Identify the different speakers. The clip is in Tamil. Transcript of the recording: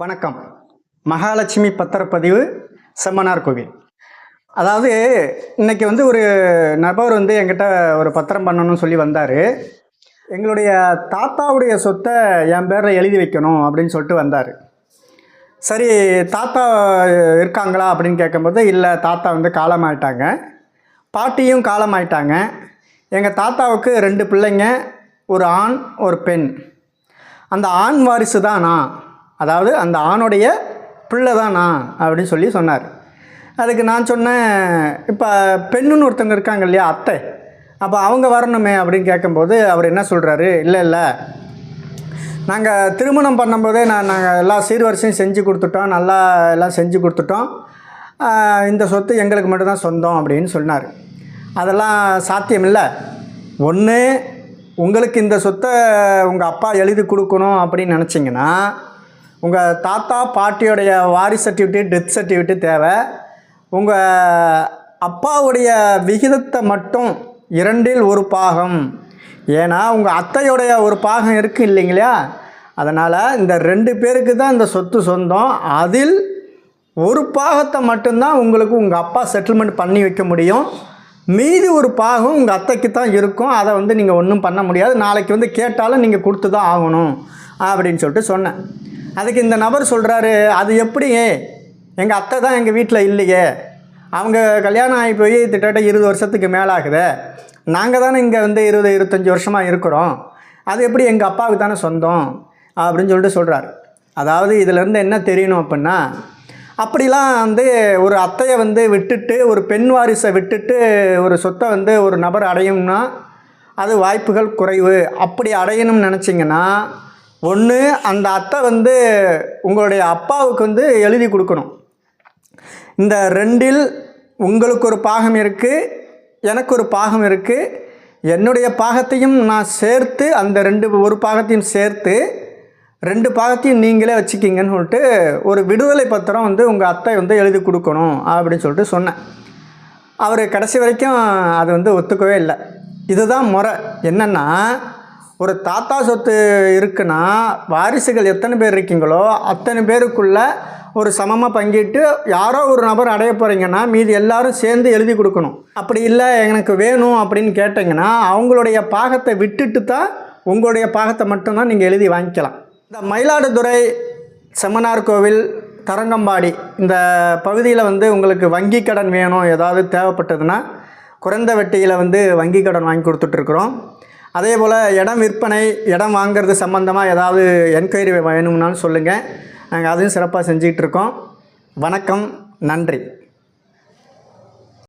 Speaker 1: வணக்கம். மகாலட்சுமி பத்திரப்பதிவு செம்மனார் கோவில். அதாவது இன்றைக்கி வந்து ஒரு நபர் வந்து என்கிட்ட ஒரு பத்திரம் பண்ணணும்னு சொல்லி வந்தார். எங்களுடைய தாத்தாவுடைய சொத்தை என் பேரில் எழுதி வைக்கணும் அப்படின்னு சொல்லிட்டு வந்தார். சரி தாத்தா இருக்காங்களா அப்படின்னு கேட்கும்போது இல்லை தாத்தா வந்து காலமாயிட்டாங்க. பாட்டியும் காலமாயிட்டாங்க. எங்கள் தாத்தாவுக்கு ரெண்டு பிள்ளைங்க ஒரு ஆண் ஒரு பெண். அந்த ஆண் வாரிசு தான் நான் அதாவது அந்த ஆணுடைய பிள்ளை தான் நான் அப்படின்னு சொல்லி சொன்னார். அதுக்கு நான் சொன்னேன் இப்போ பெண்ணுன்னு ஒருத்தவங்க இருக்காங்க இல்லையா அத்தை? அப்போ அவங்க வரணுமே அப்படின்னு கேட்கும்போது அவர் என்ன சொல்கிறாரு இல்லை இல்லை. நாங்கள் திருமணம் பண்ணும்போதே நான் நாங்கள் எல்லா சீர்வரிசையும் செஞ்சு கொடுத்துட்டோம் நல்லா எல்லாம் செஞ்சு கொடுத்துட்டோம். இந்த சொத்து எங்களுக்கு மட்டும்தான் சொந்தம் அப்படின்னு சொன்னார். அதெல்லாம் சாத்தியம் இல்லை ஒன்று உங்களுக்கு இந்த சொத்தை உங்கள் அப்பா எழுதி கொடுக்கணும் அப்படின்னு நினச்சிங்கன்னா உங்கள் தாத்தா பாட்டியோடைய வாரிசு சர்டிஃபிகேட் டெத் சர்டிஃபிகேட் தேவை. உங்கள் அப்பாவுடைய விகிதத்தை மட்டும் இரண்டில் ஒரு பாகம். ஏன்னா உங்கள் அத்தையுடைய ஒரு பாகம் இருக்குது இல்லைங்களா? அதனால் இந்த ரெண்டு பேருக்கு தான் இந்த சொத்து சொந்தம். அதில் ஒரு பாகத்தை மட்டும்தான் உங்களுக்கு உங்கள் அப்பா செட்டில்மெண்ட் பண்ணி வைக்க முடியும். மீதி ஒரு பாகம் உங்கள் அத்தைக்கு தான் இருக்கும். அதை வந்து நீங்கள் ஒன்றும் பண்ண முடியாது. நாளைக்கு வந்து கேட்டாலும் நீங்கள் கொடுத்து தான் ஆகணும். அப்படின்னு சொல்லிட்டு சொன்னேன். அதுக்கு இந்த நபர் சொல்கிறாரு அது எப்படி? எங்கள் அத்தை தான் எங்கள் வீட்டில் இல்லையே. அவங்க கல்யாணம் ஆகி போய் கிட்டத்தட்ட இருபது வருஷத்துக்கு மேலாகுதே. நாங்கள் தானே இங்கே வந்து இருபது இருபத்தஞ்சி வருஷமாக இருக்கிறோம். அது எப்படி எங்கள் அப்பாவுக்கு தானே சொந்தம்? அப்படின்னு சொல்லிட்டு சொல்கிறார் அதாவது இதிலேருந்து என்ன தெரியணும் அப்படின்னா அப்படிலாம் வந்து ஒரு அத்தையை வந்து விட்டுட்டு ஒரு பெண் வாரிசை விட்டுட்டு ஒரு சொத்தை வந்து ஒரு நபர் அடையும்னா அது வாய்ப்புகள் குறைவு. அப்படி அடையணும்னு நினச்சிங்கன்னா ஒன்று அந்த அத்தை வந்து உங்களுடைய அப்பாவுக்கு வந்து எழுதி கொடுக்கணும். இந்த ரெண்டில் உங்களுக்கு ஒரு பாகம் இருக்குது எனக்கு ஒரு பாகம் இருக்குது என்னுடைய பாகத்தையும் நான் சேர்த்து அந்த ரெண்டு ஒரு பாகத்தையும் சேர்த்து ரெண்டு பாகத்தையும் நீங்களே வச்சுக்கிங்கன்னு சொல்லிட்டு ஒரு விடுதலை பத்திரம் வந்து உங்கள் அத்தை வந்து எழுதி கொடுக்கணும் அப்படின்னு சொல்லிட்டு சொன்னேன். அவர் கடைசி வரைக்கும் அது வந்து ஒத்துக்கவே இல்லை. இதுதான் முறை. என்னென்னா ஒரு தாத்தா சொத்து இருக்குன்னா வாரிசுகள் எத்தனை பேர் இருக்கீங்களோ அத்தனை பேருக்குள்ள ஒரு சமமாக பங்கிட்டு யாரோ ஒரு நபர் அடைய போகிறீங்கன்னா மீதி எல்லாரும் சேர்ந்து எழுதி கொடுக்கணும். அப்படி இல்லை எனக்கு வேணும் அப்படின்னு கேட்டிங்கன்னா அவங்களுடைய பாகத்தை விட்டுட்டு தான் உங்களுடைய பாகத்தை மட்டும்தான் நீங்கள் எழுதி வாங்கிக்கலாம். இந்த மயிலாடுதுறை செம்மனார் கோவில் தரங்கம்பாடி இந்த பகுதியில் வந்து உங்களுக்கு வங்கி கடன் வேணும் ஏதாவது தேவைப்பட்டதுன்னா குறைந்த வெட்டியில் வந்து வங்கி கடன் வாங்கி கொடுத்துட்ருக்குறோம் அதே போல் இடம் விற்பனை இடம் வாங்கிறது சம்மந்தமாக ஏதாவது என்கொயரி வேணும்னாலும் சொல்லுங்கள் நாங்கள் அதையும் சிறப்பாக செஞ்சிகிட்ருக்கோம் வணக்கம் நன்றி.